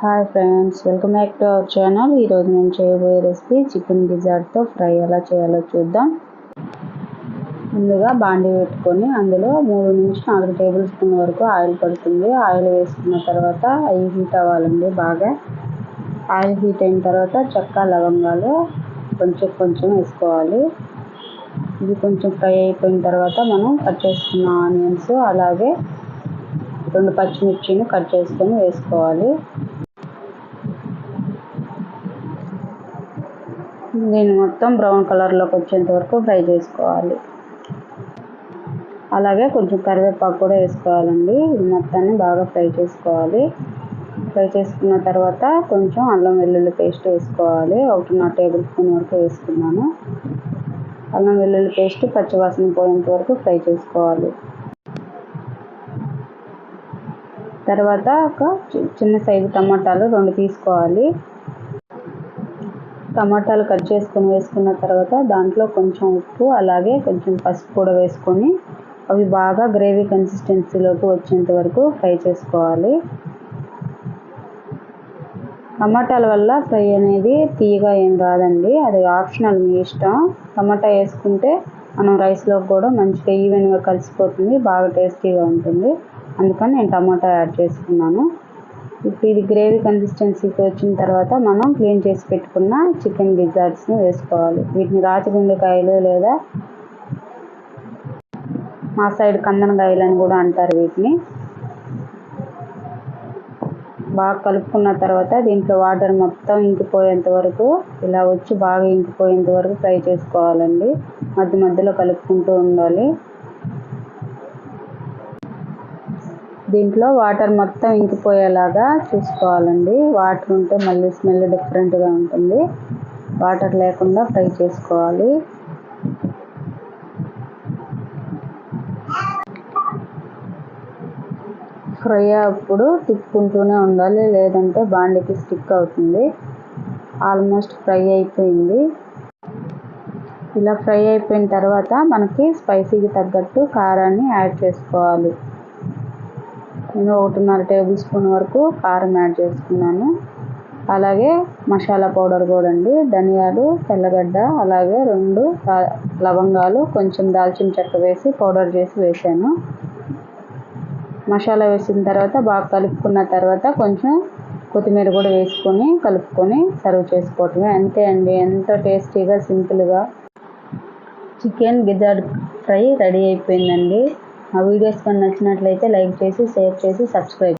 Hi friends welcome back to our channel ఈరోజు నేను చేయబోయే రెసిపీ చికెన్ గిజార్డ్తో ఫ్రై ఎలా చేయాలో చూద్దాం. ముందుగా బాండీ పెట్టుకొని అందులో మూడు నుంచి నాలుగు టేబుల్ స్పూన్ వరకు ఆయిల్ పడుతుంది. ఆయిల్ వేసుకున్న తర్వాత అవి హీట్ అవ్వాలండి బాగా. ఆయిల్ హీట్ అయిన తర్వాత చెక్క లవంగాలు కొంచెం కొంచెం వేసుకోవాలి. ఇది కొంచెం ఫ్రై అయిపోయిన తర్వాత మనం కట్ చేసుకున్న ఆనియన్స్ అలాగే రెండు పచ్చిమిర్చిని కట్ చేసుకొని వేసుకోవాలి. దీన్ని మొత్తం బ్రౌన్ కలర్లోకి వచ్చేంత వరకు ఫ్రై చేసుకోవాలి. అలాగే కొంచెం కరివేపాకు కూడా వేసుకోవాలండి. మొత్తాన్ని బాగా ఫ్రై చేసుకోవాలి. ఫ్రై చేసుకున్న తర్వాత కొంచెం అల్లం వెల్లుల్లి పేస్ట్ వేసుకోవాలి. ఒకటిన్నర టేబుల్ స్పూన్ వరకు వేసుకున్నాను. అల్లం వెల్లుల్లి పేస్ట్ పచ్చివాసన పోయేంత వరకు ఫ్రై చేసుకోవాలి. తర్వాత ఒక చిన్న సైజు టమాటాలు రెండు తీసుకోవాలి. టమాటాలు కట్ చేసుకొని వేసుకున్న తర్వాత దాంట్లో కొంచెం ఉప్పు అలాగే కొంచెం పసుపు కూడా వేసుకొని అవి బాగా గ్రేవీ కన్సిస్టెన్సీలోకి వచ్చేంత వరకు ఫ్రై చేసుకోవాలి. టమాటాల వల్ల ఫ్రై అనేది తీయగా ఏం రాదండి. అది ఆప్షనల్ మీ ఇష్టం. టమాటా వేసుకుంటే మనం రైస్లోకి కూడా మంచిగా ఈవెన్గా కలిసిపోతుంది బాగా టేస్టీగా ఉంటుంది. అందుకని నేను టమాటా యాడ్ చేసుకున్నాను. ఇప్పుడు ఇది గ్రేవీ కన్సిస్టెన్సీకి వచ్చిన తర్వాత మనం క్లీన్ చేసి పెట్టుకున్న చికెన్ గిజార్డ్స్ని వేసుకోవాలి. వీటిని రాచగుండెకాయలు లేదా మా సైడ్ కందనకాయలు అని కూడా అంటారు వీటిని. బాగా కలుపుకున్న తర్వాత దీంట్లో వాటర్ మొత్తం ఇంకిపోయేంత వరకు ఇలా వచ్చి బాగా ఇంకిపోయేంత వరకు ఫ్రై చేసుకోవాలండి. మధ్య మధ్యలో కలుపుకుంటూ ఉండాలి. దీంట్లో వాటర్ మొత్తం ఇంకిపోయేలాగా చూసుకోవాలండి. వాటర్ ఉంటే మళ్ళీ స్మెల్ డిఫరెంట్గా ఉంటుంది. వాటర్ లేకుండా ఫ్రై చేసుకోవాలి. ఫ్రై అప్పుడు తిప్పుకుంటూనే ఉండాలి. లేదంటే బాండికి స్టిక్ అవుతుంది. ఆల్మోస్ట్ ఫ్రై అయిపోయింది. ఇలా ఫ్రై అయిపోయిన తర్వాత మనకి స్పైసీకి తగ్గట్టు కారాన్ని యాడ్ చేసుకోవాలి. నేను ఒకటిన్నర టేబుల్ స్పూన్ వరకు కారం యాడ్ చేసుకున్నాను. అలాగే మసాలా పౌడర్ కూడా అండి. ధనియాలు తెల్లగడ్డ అలాగే రెండు లవంగాలు కొంచెం దాల్చిన చెక్క వేసి పౌడర్ చేసి వేసాను. మసాలా వేసిన తర్వాత బాగా కలుపుకున్న తర్వాత కొంచెం కొత్తిమీర కూడా వేసుకొని కలుపుకొని సర్వ్ చేసుకోవటమే. అంతే అండి. ఎంతో టేస్టీగా సింపుల్గా. చికెన్ గిజార్డ్ ఫ్రై రెడీ అయిపోయిందండి. ఆ వీడియోస్ కానీ నచ్చినట్లయితే లైక్ చేసి షేర్ చేసి సబ్స్క్రైబ్